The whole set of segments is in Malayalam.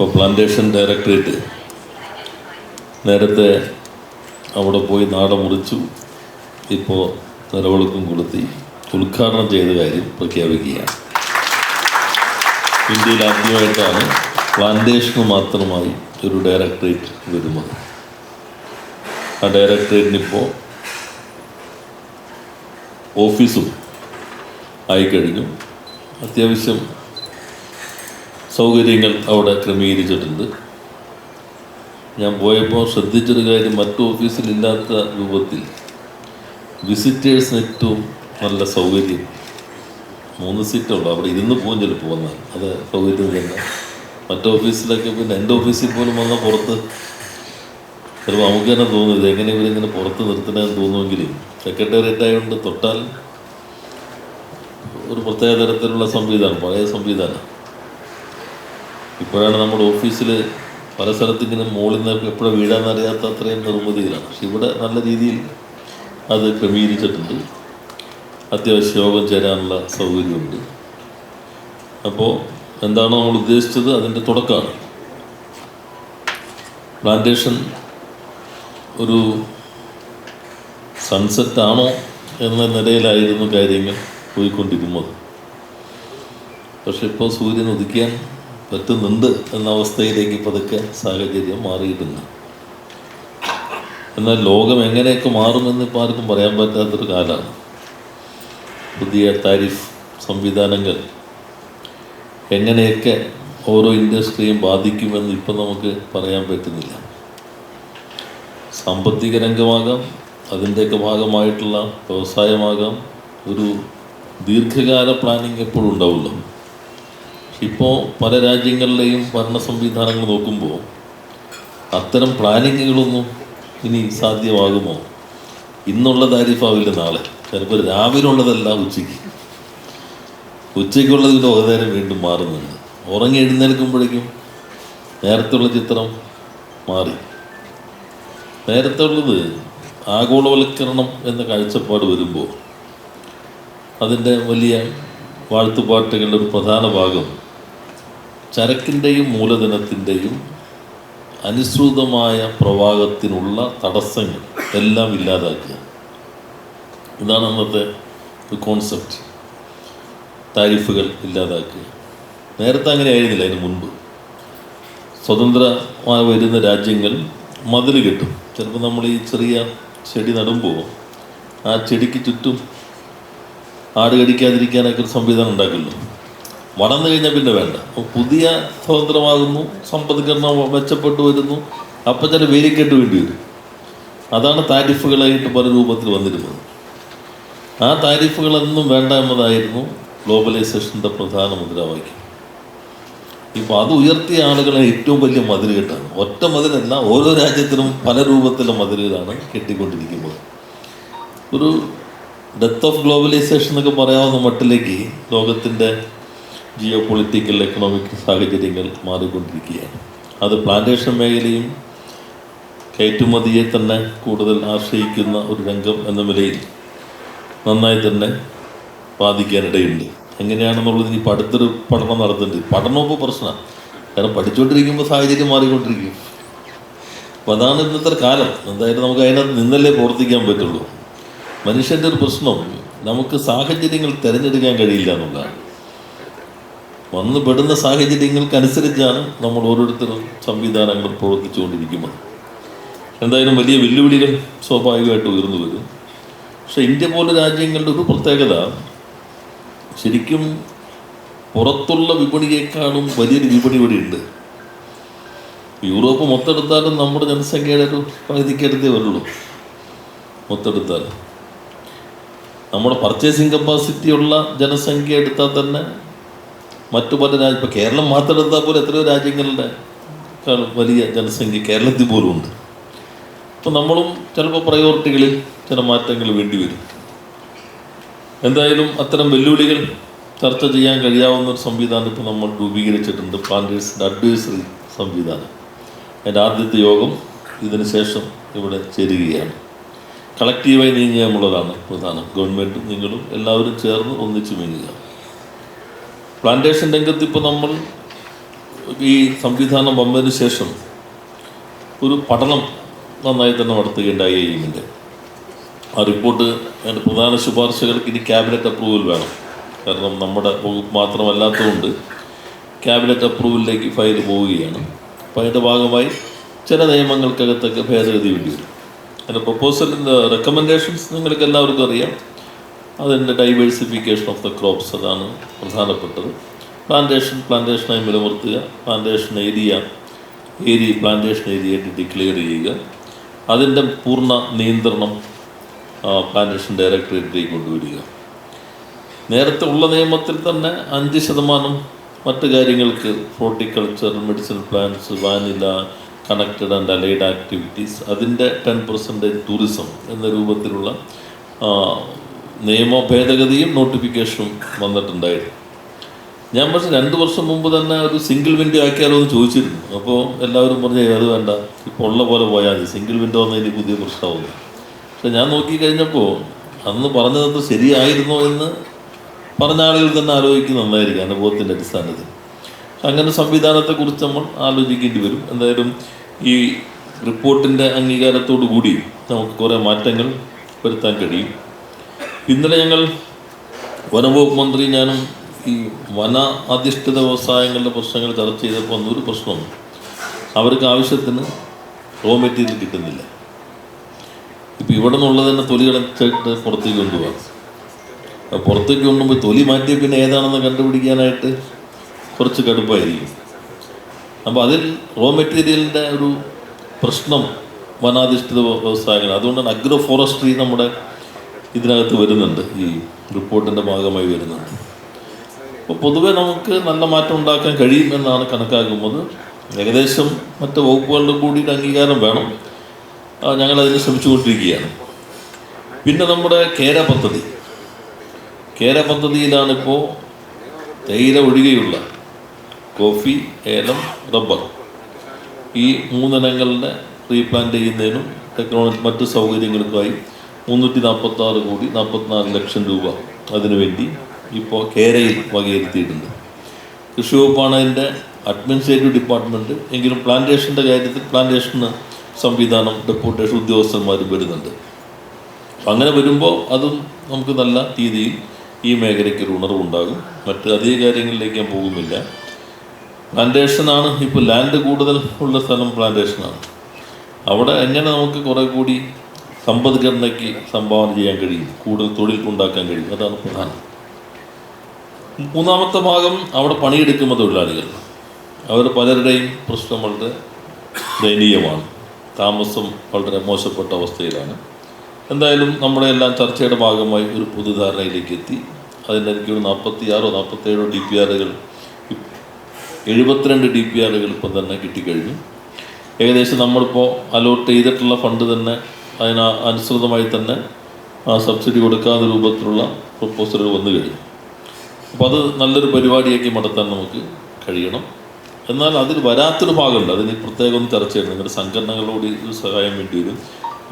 ഇപ്പോൾ പ്ലാന്റേഷൻ ഡയറക്ടറേറ്റ് നേരത്തെ അവിടെ പോയി നാട മുറിച്ചു. ഇപ്പോൾ നിലവിളക്കും കൊടുത്തി. ഉദ്ഘാടനം ചെയ്ത കാര്യം പ്രഖ്യാപിക്കുകയാണ്. ഇന്ത്യയിൽ ആദ്യമായിട്ടാണ് പ്ലാന്റേഷന് മാത്രമായി ഒരു ഡയറക്ടറേറ്റ് വരുന്നത്. ആ ഡയറക്ടറേറ്റിനിപ്പോൾ ഓഫീസും ആയിക്കഴിഞ്ഞു അത്യാവശ്യം സൗകര്യങ്ങൾ അവിടെ ക്രമീകരിച്ചിട്ടുണ്ട്. ഞാൻ പോയപ്പോൾ ശ്രദ്ധിച്ചൊരു കാര്യം മറ്റു ഓഫീസിലില്ലാത്ത രൂപത്തിൽ വിസിറ്റേഴ്സ് ഏറ്റവും നല്ല സൗകര്യം മൂന്ന് സീറ്റുള്ളൂ. അവിടെ ഇരുന്ന് പോകും ചിലപ്പോൾ വന്നാൽ. അത് സൗകര്യം തന്നെ. മറ്റു ഓഫീസിലൊക്കെ പിന്നെ എന്റെ ഓഫീസിൽ പോലും വന്ന പുറത്ത് ചിലപ്പോൾ നമുക്ക് തന്നെ തോന്നും ഇത് എങ്ങനെ ഇവരിങ്ങനെ പുറത്ത് നിർത്തണമെന്ന് തോന്നുമെങ്കിലും. സെക്രട്ടേറിയറ്റ് ആയതുകൊണ്ട് തൊട്ടാൽ ഒരു പ്രത്യേക തരത്തിലുള്ള സംവിധാനം പഴയ സംവിധാനം. ഇപ്പോഴാണ് നമ്മുടെ ഓഫീസിൽ പല സ്ഥലത്ത് ഇങ്ങനെ മുകളിൽ നിന്ന് എപ്പോഴും വീഴാന്നറിയാത്ത അത്രയും നിർമ്മിതിയിലാണ് പക്ഷെ ഇവിടെ നല്ല രീതിയിൽ അത് ക്രമീകരിച്ചിട്ടുണ്ട്. അത്യാവശ്യം യോഗം ചേരാനുള്ള സൗകര്യമുണ്ട്. അപ്പോൾ എന്താണോ നമ്മൾ ഉദ്ദേശിച്ചത് അതിന്റെ തുടക്കമാണ്. പ്ലാന്റേഷൻ ഒരു സൺസെറ്റ് ആണോ എന്ന നിലയിലായിരുന്നു കാര്യങ്ങൾ പോയിക്കൊണ്ടിരുന്നത്. പക്ഷെ ഇപ്പോൾ സൂര്യൻ ഉദിക്കാൻ പറ്റുന്നുണ്ട് എന്ന അവസ്ഥയിലേക്ക് പതുക്കെ സാഹചര്യം മാറിയിട്ടുണ്ട്. എന്നാൽ ലോകം എങ്ങനെയൊക്കെ മാറുമെന്ന് ഇപ്പോൾ ആർക്കും പറയാൻ പറ്റാത്തൊരു കാലമാണ്. പുതിയ താരിഫ് സംവിധാനങ്ങൾ എങ്ങനെയൊക്കെ ഓരോ ഇൻഡസ്ട്രിയും ബാധിക്കുമെന്ന് ഇപ്പം നമുക്ക് പറയാൻ പറ്റുന്നില്ല. സാമ്പത്തിക രംഗമാകാം അതിന്റെയൊക്കെ ഭാഗമായിട്ടുള്ള വ്യവസായമാകാം ഒരു ദീർഘകാല പ്ലാനിങ് എപ്പോഴും ഉണ്ടാവുമല്ലോ. ഇപ്പോൾ പല രാജ്യങ്ങളിലെയും ഭരണ സംവിധാനങ്ങൾ നോക്കുമ്പോൾ അത്തരം പ്ലാനിങ്ങുകളൊന്നും ഇനി സാധ്യമാകുമോ? ഇന്നുള്ള താരിഫാവില്ല നാളെ. ചിലപ്പോൾ രാവിലെ ഉള്ളതല്ല ഉച്ചയ്ക്ക്. ഉച്ചയ്ക്കുള്ളത് ഒരു നേരം വീണ്ടും മാറുന്നുണ്ട്. ഉറങ്ങി എഴുന്നേൽക്കുമ്പോഴേക്കും നേരത്തുള്ള ചിത്രം മാറി. നേരത്തെ ഉള്ളത് ആഗോളവൽക്കരണം എന്ന കാഴ്ചപ്പാട് വരുമ്പോൾ അതിന്റെ വലിയ വാഴ്ത്തുപാട്ടുകളുടെ ഒരു പ്രധാന ഭാഗം ചരക്കിന്റെയും മൂലധനത്തിന്റെയും അനുസൃതമായ പ്രവാഹത്തിനുള്ള തടസ്സങ്ങൾ എല്ലാം ഇല്ലാതാക്കുക ഇതാണ് അന്നത്തെ കോൺസെപ്റ്റ് താരിഫുകൾ ഇല്ലാതാക്കുക നേരത്തെ അങ്ങനെ ആയിരുന്നില്ല അതിന് മുൻപ്. സ്വതന്ത്രമായി വരുന്ന രാജ്യങ്ങൾ മതിൽ കെട്ടും. ചിലപ്പോൾ നമ്മൾ ഈ ചെറിയ ചെടി നടുമ്പോൾ ആ ചെടിക്ക് ചുറ്റും ആട് കടിക്കാതിരിക്കാനൊക്കെ ഒരു സംവിധാനം ഉണ്ടാക്കുമല്ലോ. വളർന്നു കഴിഞ്ഞാൽ പിന്നെ വേണ്ട. അപ്പോൾ പുതിയ സ്വതന്ത്രമാകുന്നു സമ്പദ്ഘടന മെച്ചപ്പെട്ടു വരുന്നു അപ്പം ചില വേലിക്കെട്ട് വേണ്ടി വരും. അതാണ് താരിഫുകളായിട്ട് പല രൂപത്തിൽ വന്നിരുന്നത്. ആ താരിഫുകളൊന്നും വേണ്ട എന്നതായിരുന്നു ഗ്ലോബലൈസേഷന്റെ പ്രധാന മുദ്രാവാക്യം. ഇപ്പോൾ അത് ഉയർത്തിയ ആളുകളെ ഏറ്റവും വലിയ മതിലുകെട്ടാണ്. ഒറ്റ മതിലല്ല ഓരോ രാജ്യത്തിനും പല രൂപത്തിലുള്ള മതിലുകളാണ് കെട്ടിക്കൊണ്ടിരിക്കുന്നത്. ഒരു ഡെത്ത് ഓഫ് ഗ്ലോബലൈസേഷൻ എന്നൊക്കെ പറയാവുന്ന മട്ടിലേക്ക് ലോകത്തിന്റെ ജിയോ പൊളിറ്റിക്കൽ എക്കണോമിക് സാഹചര്യങ്ങൾ മാറിക്കൊണ്ടിരിക്കുകയാണ്. അത് പ്ലാന്റേഷൻ മേഖലയും കയറ്റുമതിയെ തന്നെ കൂടുതൽ ആശ്രയിക്കുന്ന ഒരു രംഗം എന്ന നിലയിൽ നന്നായി തന്നെ ബാധിക്കാനിടയുണ്ട്. എങ്ങനെയാണെന്നുള്ളത് ഇനി പഠിത്തൊരു പഠനം നടത്തുന്നുണ്ട്. പഠനം ഇപ്പോൾ പ്രശ്നമാണ് കാരണം പഠിച്ചുകൊണ്ടിരിക്കുമ്പോൾ സാഹചര്യം മാറിക്കൊണ്ടിരിക്കും. അപ്പോൾ അതാണ് ഇന്നത്തെ കാലം. എന്തായാലും നമുക്ക് അതിനകത്ത് നിന്നല്ലേ പ്രവർത്തിക്കാൻ പറ്റുള്ളൂ. മനുഷ്യന്റെ ഒരു പ്രശ്നം നമുക്ക് സാഹചര്യങ്ങൾ തിരഞ്ഞെടുക്കാൻ കഴിയില്ല എന്നുള്ളതാണ്. വന്നു പെടുന്ന സാഹചര്യങ്ങൾക്കനുസരിച്ചാണ് നമ്മൾ ഓരോരുത്തരും സംവിധാനങ്ങൾ പ്രവർത്തിച്ചുകൊണ്ടിരിക്കുന്നത്. എന്തായാലും വലിയ വെല്ലുവിളികൾ സ്വാഭാവികമായിട്ട് ഉയർന്നു വരും. പക്ഷേ ഇന്ത്യ പോലെ രാജ്യങ്ങളുടെ ഒരു പ്രത്യേകത ശരിക്കും പുറത്തുള്ള വിപണിയേക്കാളും വലിയൊരു വിപണി ഇവിടെ ഉണ്ട്. യൂറോപ്പ് മൊത്തെടുത്താലും നമ്മുടെ ജനസംഖ്യയുടെ ഒരു പകുതിക്കടുത്തേ വരുള്ളൂ. മൊത്തെടുത്താൽ നമ്മുടെ പർച്ചേസിങ് കപ്പാസിറ്റി ഉള്ള ജനസംഖ്യ എടുത്താൽ തന്നെ മറ്റു പല രാജ്യം ഇപ്പോൾ കേരളം മാത്രം എടുത്താൽ പോലും എത്രയോ രാജ്യങ്ങളുടെ വലിയ ജനസംഖ്യ കേരളത്തിൽ പോലും ഉണ്ട്. അപ്പോൾ നമ്മളും ചിലപ്പോൾ പ്രയോറിറ്റികളിൽ ചില മാറ്റങ്ങൾ വേണ്ടി വരും. എന്തായാലും അത്തരം വെല്ലുവിളികൾ ചർച്ച ചെയ്യാൻ കഴിയാവുന്ന ഒരു സംവിധാനം ഇപ്പോൾ നമ്മൾ രൂപീകരിച്ചിട്ടുണ്ട്. പ്ലാന്റേഴ്സിന്റെ അഡ്വൈസറി സംവിധാനം. അതിന്റെ ആദ്യത്തെ യോഗം ഇതിന് ശേഷം ഇവിടെ ചേരുകയാണ്. കളക്റ്റീവായി നീങ്ങുക എന്നുള്ളതാണ് പ്രധാനം. ഗവൺമെന്റും നിങ്ങളും എല്ലാവരും ചേർന്ന് ഒന്നിച്ചു നീങ്ങുക. പ്ലാന്റേഷൻ രംഗത്ത് ഇപ്പോൾ നമ്മൾ ഈ സംവിധാനം വന്നതിന് ശേഷം ഒരു പഠനം നന്നായി തന്നെ നടത്തുകയുണ്ടായി എയിമിന്റെ ആ റിപ്പോർട്ട് അതിന്റെ പ്രധാന ശുപാർശകൾക്ക് ഇനി ക്യാബിനറ്റ് അപ്രൂവൽ വേണം. കാരണം നമ്മുടെ വകുപ്പ് മാത്രമല്ലാത്തതുകൊണ്ട് ക്യാബിനറ്റ് അപ്രൂവലിലേക്ക് ഫയൽ പോവുകയാണ്. അപ്പോൾ അതിന്റെ ഭാഗമായി ചില നിയമങ്ങൾക്കകത്തൊക്കെ ഭേദഗതി വേണ്ടി വരും. അതിന്റെ പ്രപ്പോസലിന്റെ റെക്കമെൻഡേഷൻസ് നിങ്ങൾക്ക് എല്ലാവർക്കും അറിയാം. അതിന്റെ ഡൈവേഴ്സിഫിക്കേഷൻ ഓഫ് ദ ക്രോപ്സ് അതാണ് പ്രധാനപ്പെട്ടത്. പ്ലാന്റേഷൻ പ്ലാന്റേഷനായി നിലനിർത്തുക plantation area area plantation area ആയിട്ട് ഡിക്ലെയർ ചെയ്യുക. അതിന്റെ പൂർണ നിയന്ത്രണം പ്ലാന്റേഷൻ ഡയറക്ടറേറ്റിലേക്ക് കൊണ്ടുവരിക. നേരത്തെ ഉള്ള നിയമത്തിൽ തന്നെ അഞ്ച് ശതമാനം മറ്റ് കാര്യങ്ങൾക്ക് horticulture medicine plants vanilla connected and allied activities അതിന്റെ ടെൻ പെർസെന്റേജ് ടൂറിസം എന്ന രൂപത്തിലുള്ള നിയമ ഭേദഗതിയും നോട്ടിഫിക്കേഷനും വന്നിട്ടുണ്ടായിരുന്നു. ഞാൻ പക്ഷെ രണ്ട് വർഷം മുമ്പ് തന്നെ ഒരു സിംഗിൾ വിൻഡോ ആക്കിയാലോ എന്ന് ചോദിച്ചിരുന്നു. അപ്പോൾ എല്ലാവരും പറഞ്ഞു "ഏയ് അത് വേണ്ട. ഇപ്പോൾ ഉള്ള പോലെ പോയാൽ മതി. സിംഗിൾ വിൻഡോ എന്ന് ഇനി പുതിയ പ്രശ്നമാവുന്നു പക്ഷെ ഞാൻ നോക്കി കഴിഞ്ഞപ്പോൾ അന്ന് പറഞ്ഞത് ശരിയായിരുന്നോ എന്ന് പറഞ്ഞ ആളുകൾ തന്നെ ആലോചിക്കുന്നത് നന്നായിരിക്കും അനുഭവത്തിന്റെ അടിസ്ഥാനത്തിൽ. അങ്ങനെ സംവിധാനത്തെക്കുറിച്ച് നമ്മൾ ആലോചിക്കേണ്ടി വരും. എന്തായാലും ഈ റിപ്പോർട്ടിന്റെ അംഗീകാരത്തോടു കൂടി നമുക്ക് കുറേ മാറ്റങ്ങൾ വരുത്താൻ കഴിയും. ഇന്നലെ ഞങ്ങൾ വനംവകുപ്പ് മന്ത്രി ഞാനും ഈ വന അധിഷ്ഠിത വ്യവസായങ്ങളുടെ പ്രശ്നങ്ങൾ ചർച്ച ചെയ്തപ്പോൾ ഒന്നൊരു പ്രശ്നം അവർക്ക് ആവശ്യത്തിന് റോ മെറ്റീരിയൽ കിട്ടുന്നില്ല. ഇപ്പം ഇവിടെ നിന്നുള്ളത് തന്നെ തൊലി കടച്ചിട്ട് പുറത്തേക്ക് കൊണ്ടുപോകാം പുറത്തേക്ക് കൊണ്ടുപോയി തൊലി മാറ്റിയ പിന്നെ ഏതാണെന്ന് കണ്ടുപിടിക്കാനായിട്ട് കുറച്ച് കടുപ്പായിരിക്കും. അപ്പോൾ അതിൽ റോ മെറ്റീരിയലിന്റെ ഒരു പ്രശ്നം വനാധിഷ്ഠിത വ്യ- വ്യവസായങ്ങൾ. അതുകൊണ്ടാണ് അഗ്രോ ഫോറസ്ട്രി നമ്മുടെ ഇതിനകത്ത് വരുന്നുണ്ട്. ഈ റിപ്പോർട്ടിന്റെ ഭാഗമായി വരുന്നുണ്ട്. അപ്പോൾ പൊതുവെ നമുക്ക് നല്ല മാറ്റം ഉണ്ടാക്കാൻ കഴിയും എന്നാണ് കണക്കാക്കുന്നത്. ഏകദേശം മറ്റ് വകുപ്പുകളുടെ കൂടി അംഗീകാരം വേണം. ഞങ്ങളതിന് ശ്രമിച്ചുകൊണ്ടിരിക്കുകയാണ്. പിന്നെ നമ്മുടെ കേര പദ്ധതി. കേര പദ്ധതിയിലാണിപ്പോൾ തേയില ഒഴികെയുള്ള കോഫി ഏലം റബ്ബർ ഈ മൂന്നിനങ്ങളുടെ റീപ്ലാന്റ് ചെയ്യുന്നതിനും ടെക്നോളജി മറ്റ് സൗകര്യങ്ങൾക്കായി മുന്നൂറ്റി നാൽപ്പത്തി ആറ് കോടി നാൽപ്പത്തിനാല് ലക്ഷം രൂപ അതിനുവേണ്ടി ഇപ്പോൾ കേരയിൽ വകയിരുത്തിയിട്ടുണ്ട്. കൃഷി വകുപ്പാണ് അതിന്റെ അഡ്മിനിസ്ട്രേറ്റീവ് ഡിപ്പാർട്ട്മെന്റ്. എങ്കിലും പ്ലാന്റേഷന്റെ കാര്യത്തിൽ പ്ലാന്റേഷന് സംവിധാനം ഡെപ്യൂട്ടേഷൻ ഉദ്യോഗസ്ഥന്മാരും വരുന്നുണ്ട്. അങ്ങനെ വരുമ്പോൾ അതും നമുക്ക് നല്ല രീതിയിൽ ഈ മേഖലയ്ക്ക് ഒരു ഉണർവുണ്ടാകും. മറ്റ് അധിക കാര്യങ്ങളിലേക്ക് ഞാൻ പോകുന്നില്ല. പ്ലാന്റേഷനാണ് ഇപ്പോൾ ലാൻഡ് കൂടുതൽ ഉള്ള സ്ഥലം പ്ലാന്റേഷനാണ്. അവിടെ എങ്ങനെ നമുക്ക് കുറേ കൂടി സമ്പദ്ഘടനയ്ക്ക് സംഭാവന ചെയ്യാൻ കഴിയും. കൂടുതൽ തൊഴിൽ ഉണ്ടാക്കാൻ കഴിയും. അതാണ് പ്രധാനം. മൂന്നാമത്തെ ഭാഗം അവിടെ പണിയെടുക്കുന്ന തൊഴിലാളികൾ. അവർ പലരുടെയും പ്രശ്നം വളരെ ദയനീയമാണ്. താമസം വളരെ മോശപ്പെട്ട അവസ്ഥയിലാണ്. എന്തായാലും നമ്മുടെ എല്ലാം ചർച്ചയുടെ ഭാഗമായി ഒരു പൊതുധാരണയിലേക്ക് എത്തി. അതിന്റെ എനിക്ക് ഒരു നാൽപ്പത്തി ആറോ നാൽപ്പത്തേഴോ ഡി പി ആറുകൾ എഴുപത്തിരണ്ട് ഡി പി ആറുകൾ ഇപ്പം തന്നെ കിട്ടിക്കഴിഞ്ഞു. ഏകദേശം നമ്മളിപ്പോൾ അലോട്ട് ചെയ്തിട്ടുള്ള ഫണ്ട് തന്നെ അതിന് അനുസൃതമായി തന്നെ ആ സബ്സിഡി കൊടുക്കാത്ത രൂപത്തിലുള്ള പ്രപ്പോസലുകൾ വന്നു കഴിഞ്ഞു. അപ്പോൾ അത് നല്ലൊരു പരിപാടിയാക്കി നടത്താൻ നമുക്ക് കഴിയണം. എന്നാൽ അതിൽ വരാത്തൊരു ഭാഗമുണ്ട്. അതിന് പ്രത്യേകം ഒന്ന് ചർച്ച ചെയ്യണം. നിങ്ങളുടെ സംഘടനകളോട് സഹായം വേണ്ടി വരും.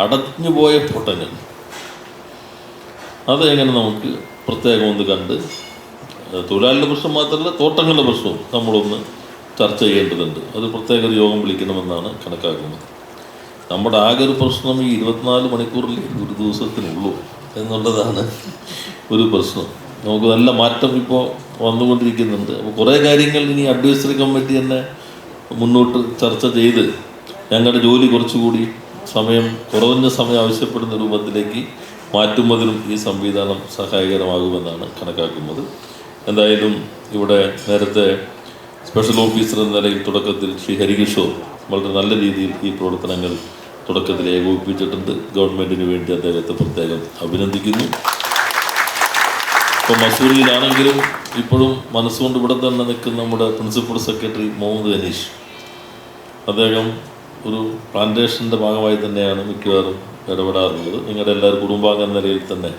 അടഞ്ഞുപോയ തോട്ടങ്ങൾ അത് എങ്ങനെ നമുക്ക് പ്രത്യേകം ഒന്ന് കണ്ട് തൊഴിലാളിയുടെ പ്രശ്നം മാത്രമല്ല തോട്ടങ്ങളുടെ പ്രശ്നവും നമ്മളൊന്ന് ചർച്ച ചെയ്യേണ്ടതുണ്ട്. അത് പ്രത്യേക യോഗം വിളിക്കണമെന്നാണ് കണക്കാക്കുന്നത്. നമ്മുടെ ആകെ ഒരു പ്രശ്നം ഈ ഇരുപത്തിനാല് മണിക്കൂറിൽ ഒരു ദിവസത്തിനുള്ളൂ എന്നുള്ളതാണ് ഒരു പ്രശ്നം. നമുക്ക് നല്ല മാറ്റം ഇപ്പോൾ വന്നുകൊണ്ടിരിക്കുന്നുണ്ട്. അപ്പോൾ കുറേ കാര്യങ്ങൾ ഇനി അഡ്വൈസറി കമ്മിറ്റി തന്നെ മുന്നോട്ട് ചർച്ച ചെയ്ത് ഞങ്ങളുടെ ജോലി കുറച്ചുകൂടി സമയം കുറഞ്ഞ സമയം ആവശ്യപ്പെടുന്ന രൂപത്തിലേക്ക് മാറ്റുന്നതിനും ഈ സംവിധാനം സഹായകരമാകുമെന്നാണ് കണക്കാക്കുന്നത്. എന്തായാലും ഇവിടെ നേരത്തെ സ്പെഷ്യൽ ഓഫീസർ എന്ന നിലയിൽ തുടക്കത്തിൽ ശ്രീ ഹരികിഷോർ വളരെ നല്ല രീതിയിൽ ഈ പ്രവർത്തനങ്ങൾ തുടക്കത്തിൽ ഏകോപിപ്പിച്ചിട്ടുണ്ട്. ഗവൺമെന്റിന് വേണ്ടി അദ്ദേഹത്തെ പ്രത്യേകം അഭിനന്ദിക്കുന്നു. ഇപ്പോൾ മസൂറിയിലാണെങ്കിലും ഇപ്പോഴും മനസ്സുകൊണ്ട് ഇവിടെ തന്നെ നിൽക്കുന്ന നമ്മുടെ പ്രിൻസിപ്പൽ സെക്രട്ടറി മുഹമ്മദ് അനീഷ്. അദ്ദേഹം ഒരു പ്ലാന്റേഷന്റെ ഭാഗമായി തന്നെയാണ് മിക്കവാറും ഇടപെടാറുള്ളത്. നിങ്ങളുടെ എല്ലാവരും കുടുംബാംഗ നിലയിൽ തന്നെ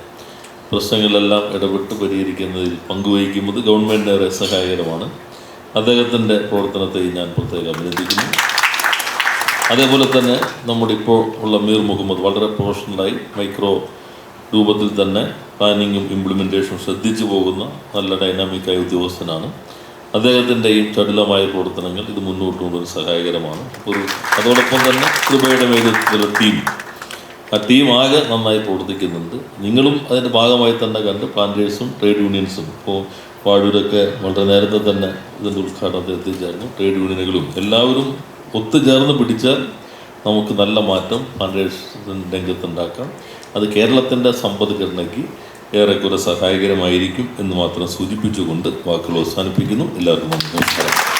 പ്രശ്നങ്ങളെല്ലാം ഇടപെട്ട് പരിഹരിക്കുന്നതിൽ പങ്കുവഹിക്കുന്നത് ഗവൺമെന്റിനേറെ സഹായകരമാണ്. അദ്ദേഹത്തിന്റെ പ്രവർത്തനത്തെ ഞാൻ പ്രത്യേകം അഭിനന്ദിക്കുന്നു. അതേപോലെ തന്നെ നമ്മുടെ ഇപ്പോൾ ഉള്ള മീർ മുഹമ്മദ് വളരെ പ്രൊഫഷണലായി മൈക്രോ രൂപത്തിൽ തന്നെ പ്ലാനിങ്ങും ഇംപ്ലിമെന്റേഷനും ശ്രദ്ധിച്ചു പോകുന്ന നല്ല ഡൈനാമിക്കായ ഉദ്യോഗസ്ഥനാണ്. അദ്ദേഹത്തിന്റെ ഈ ചടുലമായ പ്രവർത്തനങ്ങൾ ഇത് മുന്നോട്ട് കൊണ്ടുവരാൻ സഹായകരമാണ്. ഒരു അതോടൊപ്പം തന്നെ കൃപയുടെ നേതൃത്വത്തിലുള്ള ടീം ആ ടീം ആകെ നന്നായി പ്രവർത്തിക്കുന്നുണ്ട്. നിങ്ങളും അതിന്റെ ഭാഗമായി തന്നെ കണ്ട് പ്ലാന്റേഴ്സും ട്രേഡ് യൂണിയൻസും ഇപ്പോൾ വാഴൂരൊക്കെ വളരെ നേരത്തെ തന്നെ ഇതിന്റെ ഉദ്ഘാടനത്തിൽ എത്തിച്ചായിരുന്നു ട്രേഡ് യൂണിയനുകളും എല്ലാവരും ഒത്തുചേർന്ന് പിടിച്ചാൽ നമുക്ക് നല്ല മാറ്റം പ്ലാന്റേഴ്സ് രംഗത്തുണ്ടാക്കാം അത് കേരളത്തിന്റെ സമ്പദ്ഘടനയ്ക്ക് ഏറെക്കുറെ സഹായകരമായിരിക്കും എന്ന് മാത്രം സൂചിപ്പിച്ചുകൊണ്ട് വാക്കുകൾ അവസാനിപ്പിക്കുന്നു എല്ലാവർക്കും. നമസ്കാരം